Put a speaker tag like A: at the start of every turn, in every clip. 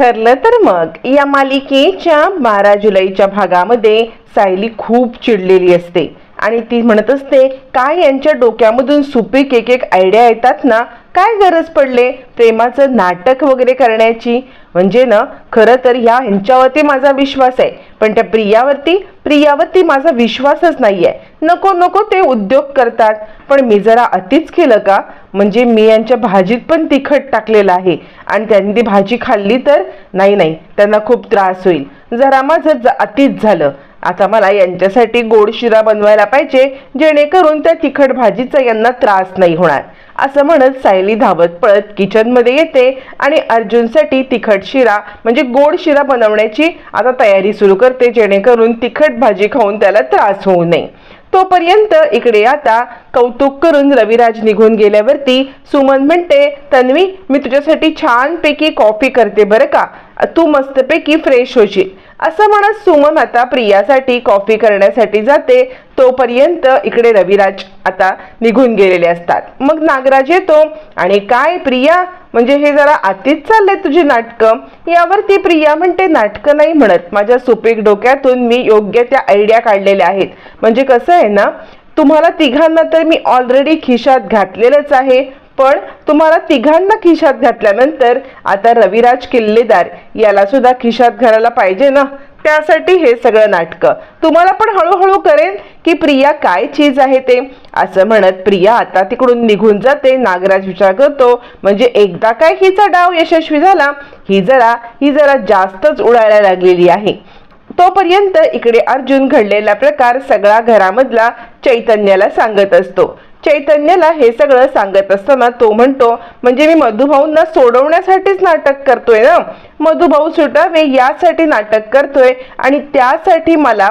A: ठरलं तर मग. या मालिकेच्या बारा जुलैच्या भागामध्ये सायली खूप चिडलेली असते. आणि ती म्हणत असते काय यांच्या डोक्यामधून सुपीक एक एक आयडिया येतात ना काय गरज पडले? प्रेमाचं नाटक वगैरे करण्याची? म्हणजे ना खरं तर ह्या ह्यांच्यावरती माझा विश्वास आहे. पण त्या प्रियावरती प्रियावरती माझा विश्वासच नाही आहे नको नको ते उद्योग करतात. पण मी जरा अतिच केलं का? म्हणजे मी यांच्या भाजीत पण तिखट टाकलेलं आहे. आणि त्यांनी ती भाजी खाल्ली तर? नाही नाही. त्यांना खूप त्रास होईल. जरा माझं अतिच झालं. आता मला यांच्यासाठी गोड शिरा बनवायला पाहिजे जेणेकरून त्या तिखट भाजीचा यांना त्रास नाही होणार. असं म्हणत सायली धावत पळत किचनमध्ये येते आणि अर्जुनसाठी तिखट शिरा म्हणजे गोड शिरा बनवण्याची आता तयारी सुरू करते जेणेकरून तिखट भाजी खाऊन त्याला त्रास होऊ नये. तोपर्यंत इकडे आता कौतुक करून रविराज निघून गेल्यावरती सुमन म्हणते तन्वी मी तुझ्यासाठी छानपैकी कॉफी करते बरं का? तू मस्तपैकी फ्रेश होशील. असं म्हणत सुमन आता प्रियासाठी कॉफी करण्यासाठी जाते. तोपर्यंत इकडे रविराज आता निघून गेलेले असतात. मग नागराज येतो आणि काय प्रिया? म्हणजे हे जरा आतीच चाललंय तुझी नाटकं. यावरती प्रिया म्हणते नाटकं नाही म्हणत. माझ्या सुपीक डोक्यातून मी योग्य त्या आयडिया काढलेल्या आहेत. म्हणजे कसं आहे ना तुम्हाला तिघांना तर मी ऑलरेडी खिशात घातलेलंच आहे. पण तुम्हाला तिघांना खिशात घातल्यानंतर आता रविराज किल्लेदार याला सुद्धा खिशात घालायला पाहिजे ना? त्यासाठी हे सगळं नाटकं. तुम्हाला पण हळूहळू करेन की प्रिया काय चीज आहे ते? असं म्हणत प्रिया आता तिकडून निघून जाते. नागराज विचार करतो म्हणजे एकदा काय हिचा डाव यशस्वी झाला? ही जरा ही जरा जास्तच उडायला लागलेली आहे. तोपर्यंत इकडे अर्जुन घडलेला प्रकार सगळा घरामधला चैतन्याला सांगत असतो. चैतन्याला हे सगळं सांगत असताना तो म्हणतो म्हणजे मी मधुभाऊंना सोडवण्यासाठीच नाटक करतोय ना? मधुभाऊ सुटावे यासाठी नाटक करतोय आणि त्यासाठी मला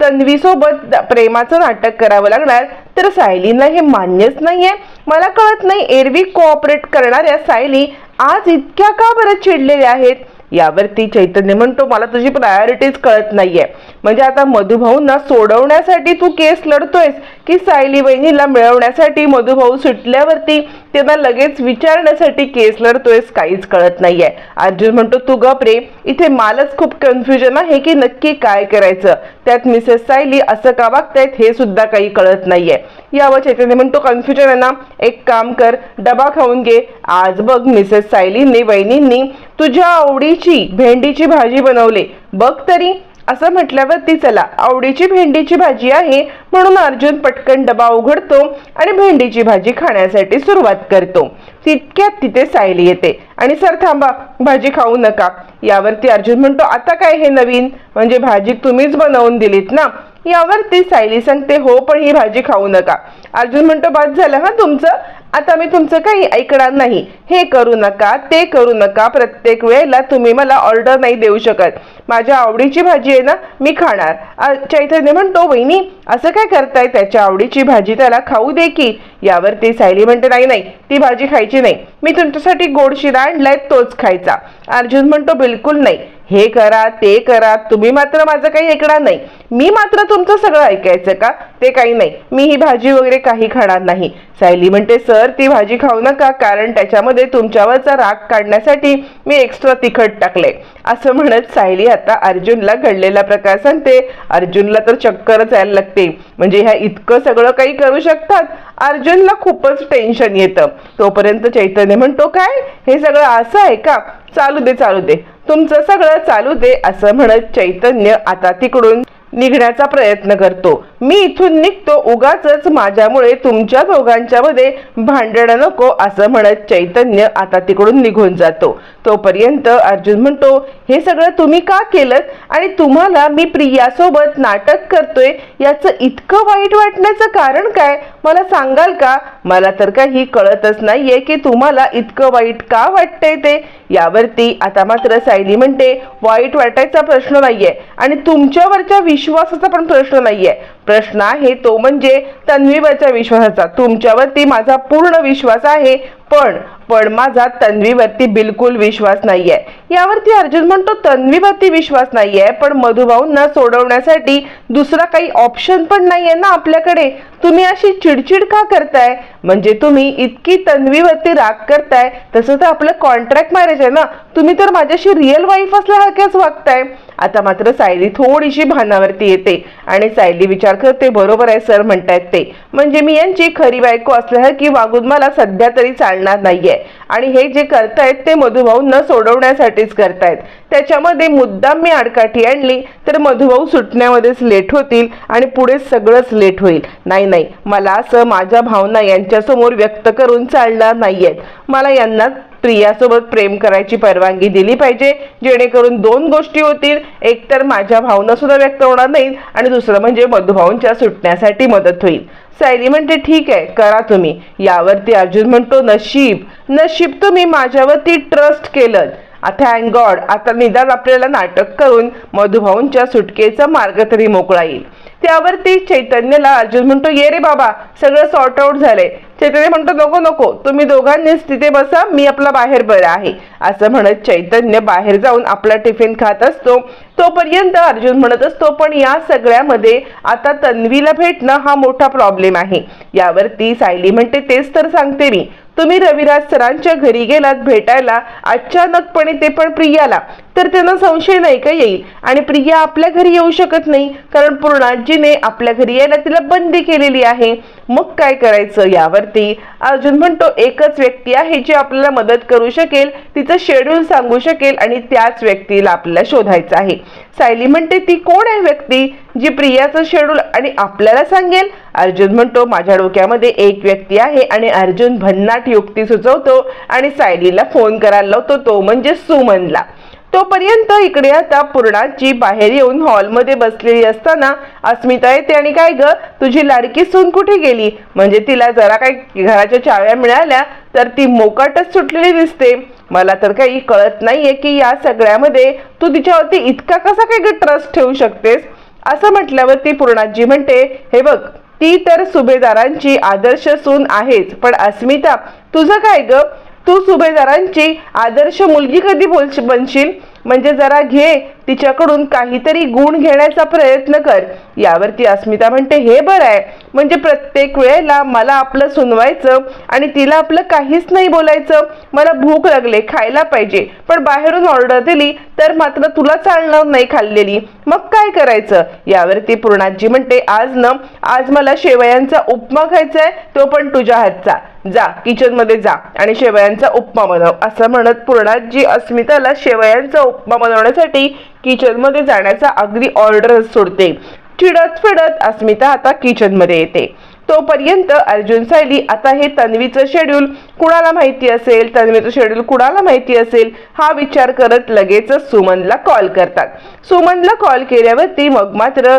A: तन्वीसोबत प्रेमाचं नाटक करावं लागणार. तर सायलींना हे मान्यच नाहीये. मला कळत नाही एरवी कोऑपरेट करणाऱ्या सायली आज इतक्या का बरं चिडलेल्या आहेत? यावरती चैतन्य म्हणतो मला तुझी प्रायोरिटीज कळत नाहीये. म्हणजे आता मधुभाऊंना सोडवण्यासाठी तू केस लढतोयस की सायली बहिणीला मिळवण्यासाठी मधुभाऊ सुटल्यावरती त्यांना लगेच विचारण्यासाठी केस लढतोयस काहीच कळत नाहीये. अर्जुन म्हणतो तू गप रे. इथे मालच खूप कन्फ्युजन आहे की नक्की काय करायचं? त्यात मिसेस सायली असं का वागतायत हे सुद्धा काही कळत नाहीये. यावर चैतन्य म्हणतो कन्फ्युजन आहे ना. एक काम कर. डबा खाऊन घे. आज बघ मिसेस सायलींनी वहिनींनी तुझ्या आवडीची भेंडीची भाजी बनवली. बघ तरी. असं म्हटल्यावरती चला आवडीची भेंडीची भाजी आहे म्हणून अर्जुन पटकन डबा उघडतो आणि भेंडीची भाजी खाण्यासाठी सुरुवात करतो. तितक्यात तिथे सायली येते. आणि सर थांबा भाजी खाऊ नका. यावरती अर्जुन म्हणतो आता काय हे नवीन? म्हणजे भाजी तुम्हीच बनवून दिलीत ना? यावरती सायली सांगते हो पण ही भाजी खाऊ नका. अर्जुन म्हणतो बाद झालं हा तुमचं? आता मी तुमचं काही ऐकणार नाही. हे करू नका ते करू नका. प्रत्येक वेळेला तुम्ही मला ऑर्डर नाही देऊ शकत. माझ्या आवडीची भाजी आहे ना मी खाणार. चैतन्य म्हणतो वहिनी असं काय करताय? त्याच्या आवडीची भाजी त्याला खाऊ दे की. यावरती सायली म्हणते नाही नाही ती भाजी खायची नाही. मी तुमच्यासाठी गोड शिरा आणलाय तोच खायचा अर्जुन म्हणतो बिलकुल नाही. हे करा ते करा तुम्ही मात्र माझं काही ऐकणार नाही. मी मात्र तुमचं सगळं ऐकायचं का? ते काही नाही. मी ही भाजी वगैरे काही खाणार नाही. सायली म्हणते सर ती भाजी खाऊ नका कारण त्याच्यामध्ये तुमच्यावरचा राग काढण्यासाठी मी एक्स्ट्रा तिखट टाकले असं म्हणत सायली आता अर्जुनला घडलेला प्रकार सांगते. अर्जुनला तर चक्करच यायला लागते. म्हणजे ह्या इतकं सगळं काही करू शकतात. अर्जुनला खूपच टेन्शन येतं. तोपर्यंत चैतन्य म्हणतो काय? हे सगळं असं आहे का? चालू दे चालू दे. तुमचं सगळं चालू दे असं म्हणत चैतन्य आता तिकडून निघण्याचा प्रयत्न करतो. मी इथून निघतो उगाच माझ्यामुळे तुमच्या दोघांच्या मध्ये भांडण नको असं म्हणत चैतन्य आता तिकडून निघून जातो. तोपर्यंत अर्जुन म्हणतो हे सगळं तुम्ही का केलं आणि तुम्हाला मी प्रियासोबत नाटक करतोय याचं इतकं वाईट वाटण्याचं कारण काय? मला सांगाल का? मला तर काही कळतच नाहीये की तुम्हाला इतकं वाईट का वाटतंय ते. यावरती आता मात्र सायली म्हणते वाईट वाटायचा प्रश्न नाहीये आणि तुमच्यावरच्या विश्वासाचा पण प्रश्न नाहीये. प्रश्न आहे तो म्हणजे तन्वीवरच्या विश्वासाचा. तुमच्यावरती माझा पूर्ण विश्वास आहे. पण पण माझा तन्वीवरती बिलकुल विश्वास नाहीये. यावरती अर्जुन म्हणतो तन्वीवरती विश्वास नाहीये पण मधुभाऊंना सोडवण्यासाठी दुसरा काही ऑप्शन पण नाहीये ना आपल्याकडे. तुम्ही अशी चिडचिड का करताय? म्हणजे तुम्ही इतकी तन्वीवरती राग करताय तसं तर आपलं कॉन्ट्रॅक्ट मॅरेज आहे ना. तुम्ही तर माझ्याशी रिअल वाईफ असल्यासारख्याच वागताय. आता मात्र सायली थोडीशी भानावरती येते आणि सायली विचार करते बरोबर आहे सर म्हणतायत ते. म्हणजे मी यांची खरी बायको असल्यासारखी वागून मला सध्या तरी चालणार नाहीये. आणि हे जे करतायत ते मधुभाऊ न सोडवण्यासाठीच करतायत. त्याच्यामध्ये मुद्दाम मी आडकाठी आणली तर मधुभाऊ सुटण्यामध्येच लेट होतील आणि पुढे सगळंच लेट होईल. नाही नाही. मला असं माझ्या भावना यांच्यासमोर व्यक्त करून चालणार नाहीयेत. मला यांना प्रियासोबत प्रेम करायची परवानगी दिली पाहिजे जेणेकरून दोन गोष्टी होतील. एक तर माझ्या भावना सुद्धा व्यक्त होणार नाहीत आणि दुसरं म्हणजे मधुभाऊंच्या सुटण्यासाठी मदत होईल. सायली म्हणते ठीक आहे करा तुम्ही. यावरती अर्जुन म्हणतो नशीब नशीब तुम्ही माझ्यावरती ट्रस्ट केलं थँक गॉड आता निदान आपल्याला नाटक करून मधुभाऊंच्या सुटकेचा मार्ग तरी मोकळा येईल. त्यावरती चैतन्यला अर्जुन म्हणतो ये रे बाबा सगळं सॉर्ट आउट झालंय. चैतन्य म्हणतो नको नको तुम्ही दोघांनीच तिथे बसा मी आपला बाहेर बरं आहे. असं म्हणत चैतन्य बाहेर जाऊन आपला टिफिन खात असतो. तोपर्यंत अर्जुन म्हणत असतो पण या सगळ्यामध्ये आता तन्वीला भेटणं हा मोठा प्रॉब्लेम आहे. यावरती सायली म्हणते तेच तर सांगते मी. तुम्ही रविराज सरांच्या घरी गेलात भेटायला अचानकपणे ते पण प्रियाला. तर त्यांना संशय नाही का येईल? आणि प्रिया आपल्या घरी येऊ शकत नाही कारण पूर्णाजीने आपल्या घरी यायला तिला बंदी केलेली आहे. मग काय करायचं यावरती? अर्जुन म्हणतो एकच व्यक्ती आहे जी आपल्याला मदत करू शकेल तिचं शेड्यूल सांगू शकेल आणि त्याच व्यक्तीला आपल्याला शोधायचं आहे. सायली म्हणते ती कोण आहे व्यक्ती जी प्रियाचं शेड्यूल आणि आपल्याला सांगेल? अर्जुन म्हणतो माझ्या डोक्यामध्ये एक व्यक्ती आहे आणि अर्जुन भन्नाट युक्ती सुचवतो आणि सायलीला फोन करायला लावतो तो म्हणजे सुमनला. तोपर्यंत इकडे आता पूर्णाची बाहेर येऊन हॉलमध्ये बसलेली असताना अस्मिता येते आणि काय ग तुझी लाडकी सून कुठे गेली? म्हणजे तिला जरा काही घराच्या चाव्या मिळाल्या तर ती मोकाटच सुटलेली दिसते. मला तर काही कळत नाहीये की या सगळ्यामध्ये तू तिच्यावरती इतका कसा काय ट्रस्ट ठेवू शकतेस? असं म्हटल्यावर ती पूर्णाजी म्हणते हे बघ ती तर सुभेदारांची आदर्श सून आहेच पण अस्मिता तुझं काय ग? तू सुभेदारांची आदर्श मुलगी कधी बोल बनशील? म्हणजे जरा घे तिच्याकडून काहीतरी गुण घेण्याचा प्रयत्न कर. यावरती अस्मिता म्हणते हे बरं आहे म्हणजे प्रत्येक वेळेला मला आपलं सुनवायचं आणि तिला आपलं काहीच नाही बोलायचं. मला भूक लागले खायला पाहिजे. पण बाहेरून ऑर्डर दिली तर मात्र तुला चालणार नाही खाल्लेली. मग काय करायचं? यावरती पूर्णाजी म्हणते आज न आज मला शेवयांचा उपमा खायचा आहे तो पण तुझ्या हातचा. जा किचनमध्ये जा आणि शेवयांचा उपमा बनव. असं म्हणत पूर्णाजी अस्मिताला शेवयांचा उपमा बनवण्यासाठी किचनमध्ये जाण्याचा अगदी ऑर्डर सोडते. चिडत फिडत अस्मिता आता किचनमध्ये येते. तोपर्यंत अर्जुन सायली आता हे तन्वीचं शेड्यूल कुणाला माहिती असेल? तन्वीचं शेड्यूल कुणाला माहिती असेल? हा विचार करत लगेचच सुमनला कॉल करतात. सुमनला कॉल केल्यावरती मग मात्र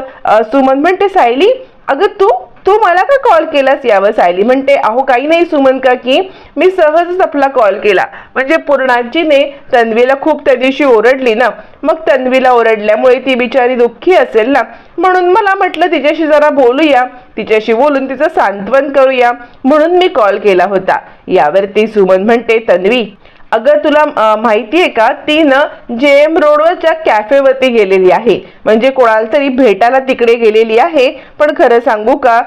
A: सुमन म्हणते सायली अगं तू तू मला का कॉल केलास यावर सायली? म्हणते अहो काही नाही सुमन का की मी सहजच आपला कॉल केला. म्हणजे पूर्णाजीने तन्वीला खूप त्या दिवशी ओरडली ना. मग तन्वीला ओरडल्यामुळे ती बिचारी दुःखी असेल ना. म्हणून मला म्हटलं तिच्याशी जरा बोलूया. तिच्याशी बोलून तिचं सांत्वन करूया. म्हणून मी कॉल केला होता. यावरती सुमन म्हणते तन्वी अगं तुला माहिती आहे का? ती ना जे एम रोडवरच्या कॅफेवरती गेलेली आहे. म्हणजे कोणाला तरी भेटायला तिकडे गेलेली आहे. पण खरं सांगू का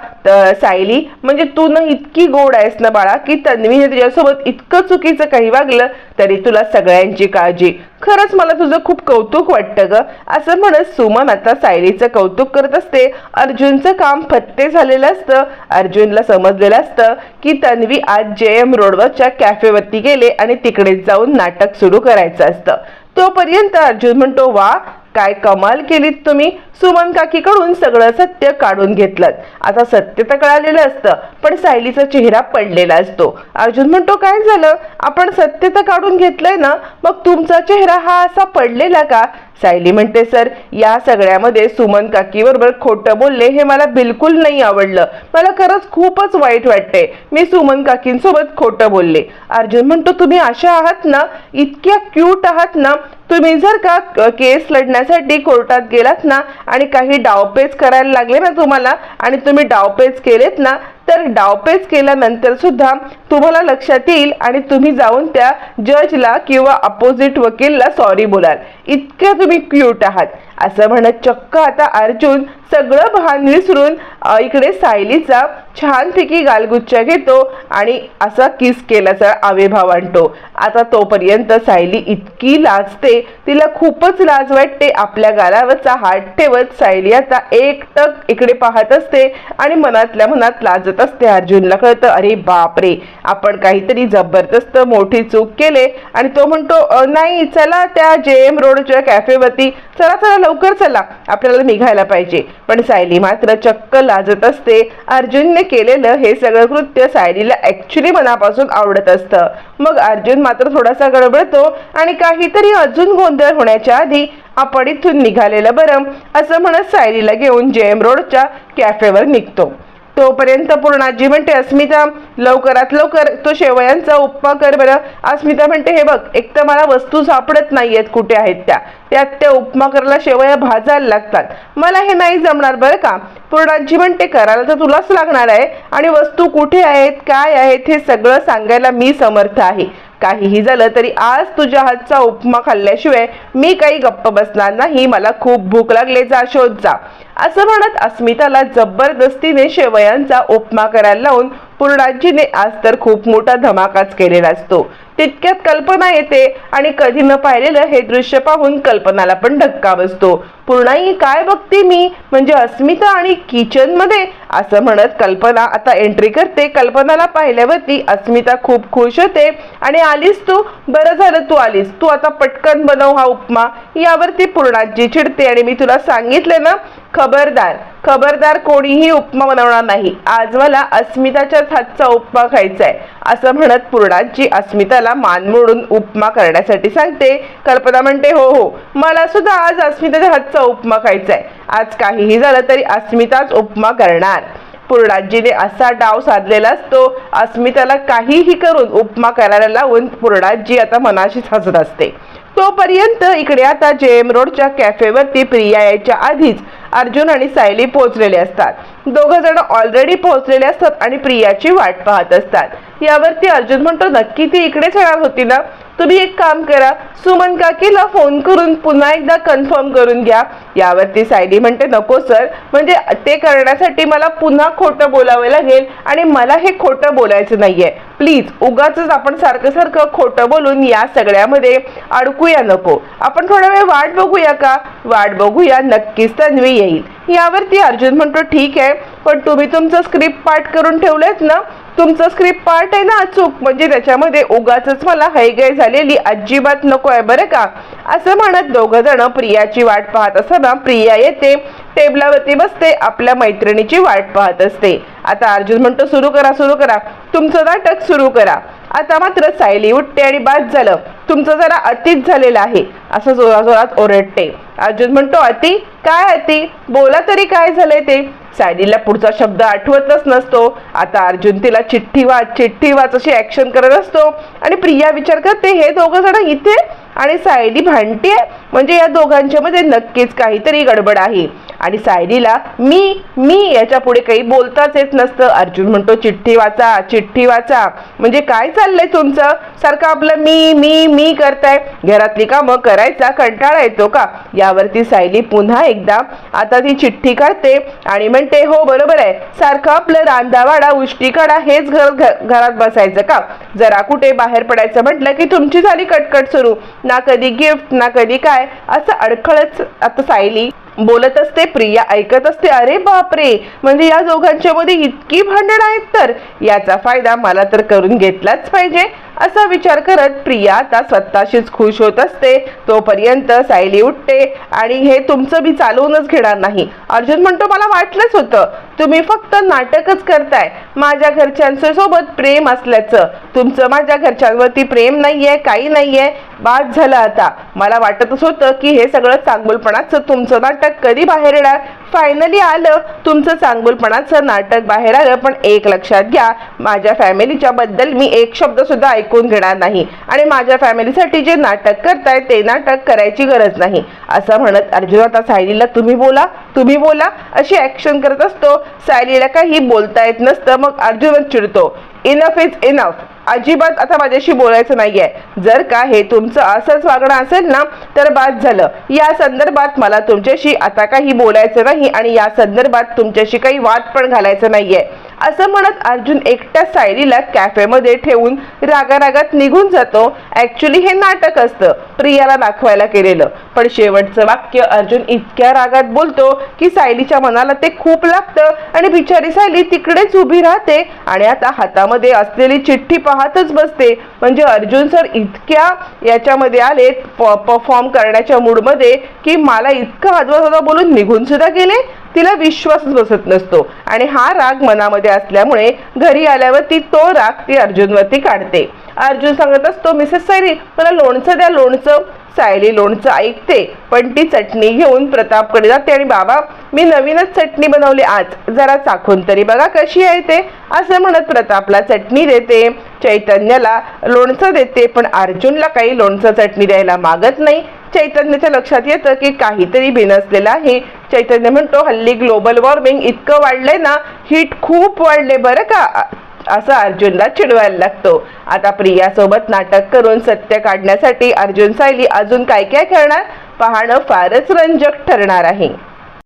A: सायली म्हणजे तू न इतकी गोड आहेस ना बाळा की तन्वीने तुझ्यासोबत इतकं चुकीचं काही वागलं तरी तुला सगळ्यांची काळजी. खरंच मला तुझं खूप कौतुक वाटतं ग. असं म्हणत सुमन आता सायलीचं कौतुक करत असते. अर्जुनचं काम फत्ते झालेलं असतं. अर्जुनला समजलेलं असतं की तन्वी आज जे एम रोडवरच्या कॅफेवरती गेले आणि तिकडेच जाऊन नाटक सुरू करायचं असतं. तोपर्यंत अर्जुन म्हणतो वा काय कमाल केलीत तुम्ही? सुमन काकीकडून सगळं सत्य काढून घेतलं आता सत्य तर कळालेलं असतं पण सायलीचा चेहरा पडलेला असतो. अर्जुन म्हणतो काय झालं? आपण सत्य तर काढून घेतलंय ना? मग तुमचा चेहरा हा असा पडलेला का? सायली म्हणते सर या सगळ्यामध्ये सुमन काकीबरोबर खोटं बोलले हे मला बिलकुल नाही आवडलं. मला खरंच खूपच वाईट वाटते. मी सुमन काकींसोबत खोटं बोलले. अर्जुन म्हणतो तुम्ही अशा आहात ना इतक्या क्यूट आहात ना तुम्ही जर का केस लढण्यासाठी कोर्टात गेलात ना आणि काही डावपेच करायला लागले ना तुम्हाला आणि तुम्ही डावपेच केलेत ना तर डावपेच केल्यानंतर सुद्धा तुम्हाला लक्षात येईल आणि तुम्ही जाऊन त्या जजला किंवा अपोजिट वकीलला सॉरी बोलाल. इतक्या तुम्ही क्यूट आहात. असं म्हणत चक्क आता अर्जुन सगळं भान विसरून इकडे सायलीचा छानपैकी गालगुच्छा घेतो आणि असा किस केल्याचा आविर्भाव आणतो. आता तोपर्यंत सायली इतकी लाजते तिला खूपच लाज वाटते. आपल्या गालावरचा हात ठेवत सायली आता एकटक इकडे पाहत असते आणि मनातल्या मनात लाजत असते अर्जुनला कळतं अरे बापरे आपण काहीतरी जबरदस्त मोठी चूक केले. आणि तो म्हणतो नाही चला त्या जे एम रोडच्या कॅफेवरती चला चला लवकर चला. आपल्याला निघायला पाहिजे. पण सायली मात्र चक्क लाजत असते. अर्जुनने केलेलं हे सगळं कृत्य सायलीला ऍक्च्युली मनापासून आवडत असतं. मग अर्जुन मात्र थोडासा गडबडतो आणि काहीतरी अजून गोंधळ होण्याच्या आधी आपण इथून निघालेलं बरं असं म्हणत सायलीला घेऊन जेम रोडच्या कॅफेवर निघतो. तोपर्यंत पूर्णाजी म्हणते अस्मिता लवकरात लवकर तो शेवयांचा उपमा कर बरं. अस्मिता म्हणते हे बघ एक तर मला वस्तू सापडत नाहीयेत कुठे आहेत त्या? त्यात त्या उपमा करायला शेवया भाजायला लागतात. मला हे नाही जमणार बरं का? पूर्णाजी म्हणते करायला तर तुलाच लागणार आहे. आणि वस्तू कुठे आहेत काय आहेत हे सगळं सांगायला मी समर्थ आहे. काहीही झालं तरी आज तुझ्या हातचा उपमा खाल्ल्याशिवाय मी काही गप्प बसणार नाही. मला खूप भूक लागले जा शोध जा. असं म्हणत अस्मिताला जबरदस्तीने शेवयांचा उपमा करायला लावून पूर्णाजीने आज तर खूप मोठा धमाकाच केलेला असतो. तितक्यात कल्पना येते आणि कधी न पाहिलेलं हे दृश्य पाहून कल्पनाला पण धक्का बसतो. पूर्णाई काय बघते मी? म्हणजे अस्मिता आणि किचनमध्ये? असं म्हणत कल्पना आता एंट्री करते. कल्पनाला पाहिल्यावरती अस्मिता खूप खुश होते. आणि आलीस तू? बरं झालं तू आलीस. तू आता पटकन बनव हा उपमा. यावरती पूर्णाजी चिडते आणि मी तुला सांगितले ना? खबरदार. खबरदार कोणीही उपमा बनवणार नाही. आज मला अस्मिताच्याच हातचा उपमा खायचा आहे असं म्हणत पूर्णाजी अस्मिताला मान मोडून उपमा करण्यासाठी सांगते. कल्पना म्हणते हो हो मला सुद्धा आज अस्मिताच्या हातचा उपमा खायचा आहे आज काहीही झालं तरी अस्मिताच उपमा करणार. पूर्णाजीने असा डाव साधलेला असतो अस्मिताला काहीही करून उपमा करायला लावून पूर्णाजी आता मनाशीच हसत असते. तोपर्यंत इकडे आता जे एम रोडच्या कॅफेवरती प्रिया यायच्या आधीच अर्जुन आणि सायली पोहोचलेले असतात. दोघं जण ऑलरेडी पोहोचलेले असतात आणि प्रियाची वाट पाहत असतात. यावरती अर्जुन म्हणतो नक्की ती इकडेच येणार होती ना? तुम्ही एक काम करा सुमन काकीला फोन करून पुन्हा एकदा कन्फर्म करून घ्या. यावरती सायली म्हणते नको सर म्हणजे ते करण्यासाठी मला पुन्हा खोटं बोलावं लागेल आणि मला हे खोटं बोलायचं नाहीये. प्लीज उगाच आपण सारखं सारखं खोटं बोलून या सगळ्यामध्ये अडकूया नको. आपण थोडा वेळ वाट बघूया का? वाट बघूया नक्कीच तन्वी. येईल. यावरती अर्जुन म्हणतो ठीक आहे पण तुम्ही तुमचं स्क्रिप्ट पाठ करून ठेवलेत ना तुमचं स्क्रिप्ट पार्ट आहे ना अचूक. म्हणजे त्याच्यामध्ये उगाच मला हैगय झालेली अजिबात नको आहे बरं का. असं म्हणत दोघं जण प्रियाची वाट पाहत असताना प्रिया येते टेबलावरती बसते आपल्या मैत्रिणीची वाट पाहत असते. आता अर्जुन म्हणतो सुरू करा सुरू करा. तुमचं नाटक सुरू करा. आता मात्र सायली उठते आणि बाद झालं. तुमचं जरा अतिच झालेलं आहे. असं जोराजोरात ओरडते. अर्जुन म्हणतो अति? काय अति? बोला तरी काय झालंय ते? सायलीला पुढचा शब्द आठवतच नसतो. आता अर्जुन तिला चिठ्ठी वाच चिठ्ठी वाच अशी ऍक्शन करत असतो. आणि प्रिया विचार करते हे दोघं जण इथे? आणि सायली भांडतीये. म्हणजे या दोघांच्या मध्ये नक्कीच काहीतरी गडबड आहे. आणि सायलीला मी मी याच्यापुढे काही बोलताच येत नसतं. अर्जुन म्हणतो चिठ्ठी वाचा चिठ्ठी वाचा. म्हणजे काय चाललंय तुमचं? सारखं आपलं मी मी मी करताय. घरातली कामं करायचा कंटाळा येतो का? यावरती सायली पुन्हा एकदा आता ती चिठ्ठी काढते आणि म्हणते हो बरोबर आहे. सारखं आपलं रांधावाडा उष्टी काढा हेच घर घरात बसायचं का? जरा कुठे बाहेर पडायचं म्हटलं की तुमची झाली कटकट सुरू. ना कधी गिफ्ट ना कधी काय? असं अडखळच आता सायली बोलत असते प्रिया ऐकत असते अरे बापरे! म्हणजे या दोघांच्या मध्ये इतकी भांडण आहेत तर? याचा फायदा मला तर करून घेतलाच पाहिजे असा विचार करत प्रिया आता स्वतःशीच खुश होत असते. तोपर्यंत सायली उठते आणि हे तुमचं मी चालवूनच घेणार नाही. अर्जुन म्हणतो मला वाटलंच होतं तुम्ही फक्त नाटकच करताय. माझ्या घरच्यांच्या सोबत प्रेम असल्याचं. तुमचं माझ्या घरच्यांवरती प्रेम नाहीये काही नाहीये. बाद झालं आता. मला वाटतच होतं की हे सगळं चांगुलपणाचं तुमचं नाटक कधी बाहेर येणार? फायनली आलं. तुमचं चांगुलपणाचं नाटक बाहेर आलं. पण एक लक्षात घ्या माझ्या फॅमिलीच्या बद्दल मी एक शब्द सुद्धा ऐकून घेणार नाही. आणि माझ्या फॅमिलीसाठी जे नाटक करताय ते नाटक करायची गरज नाही. असं म्हणत अर्जुन आता सायलीला तुम्ही बोला तुम्ही बोला. अशी ऍक्शन करत असतो. सायलीला काही बोलता येत नसतं मग अर्जुनच चिडतो. इनफ इज इनफ अजिबात आता माझ्याशी बोलायचं नाहीये. जर का हे तुमचं असंच वागणं असेल ना तर बाद झालं. या संदर्भात मला तुमच्याशी आता काही बोलायचं नाही आणि या संदर्भात तुमच्याशी काही वाद पण घालायचं नाहीये. असं म्हणत अर्जुन एकट्या सायलीला कॅफेमध्ये ठेवून रागारागात निघून जातो. ऍक्च्युली हे नाटक असतं. प्रियाला दाखवायला केलेलं. पण शेवटचं वाक्य अर्जुन इतक्या रागात बोलतो की सायलीच्या मनाला ते खूप लागतं आणि बिचारी सायली तिकडेच उभी राहते आणि आता हातामध्ये असलेली चिठ्ठी पाहतच बसते. म्हणजे अर्जुन सर इतक्या याच्यामध्ये आले परफॉर्म करण्याच्या मूडमध्ये की मला इतकं वाजवा बोलून निघून सुद्धा गेले तिला विश्वासच बसत नसतो. आणि हा राग मनामध्ये असल्यामुळे घरी आल्यावर ती तो राग ती अर्जुनवरती काढते. अर्जुन सांगत असतो मिसेस सायली मला लोणचं द्या लोणचं. सायली लोणचं ऐकते पण ती चटणी घेऊन प्रतापकडे जाते आणि बाबा मी नवीनच चटणी बनवली आज. जरा चाखून तरी बघा कशी आहे ते. असं म्हणत प्रतापला चटणी देते. चैतन्याला लोणचं देते पण अर्जुनला काही लोणचं चटणी द्यायला मागत नाही. चैतन्याच्या लक्षात येतं की काहीतरी बिनसलेलं आहे. चैतन्य म्हणतो हल्ली ग्लोबल वॉर्मिंग इतकं वाढलंय ना हीट खूप वाढले बरं का? असं अर्जुनला चिडवायला लागतो. आता प्रियासोबत नाटक करून सत्य काढण्यासाठी अर्जुन सायली अजून काय काय करणार? पाहणं फारच रंजक ठरणार आहे.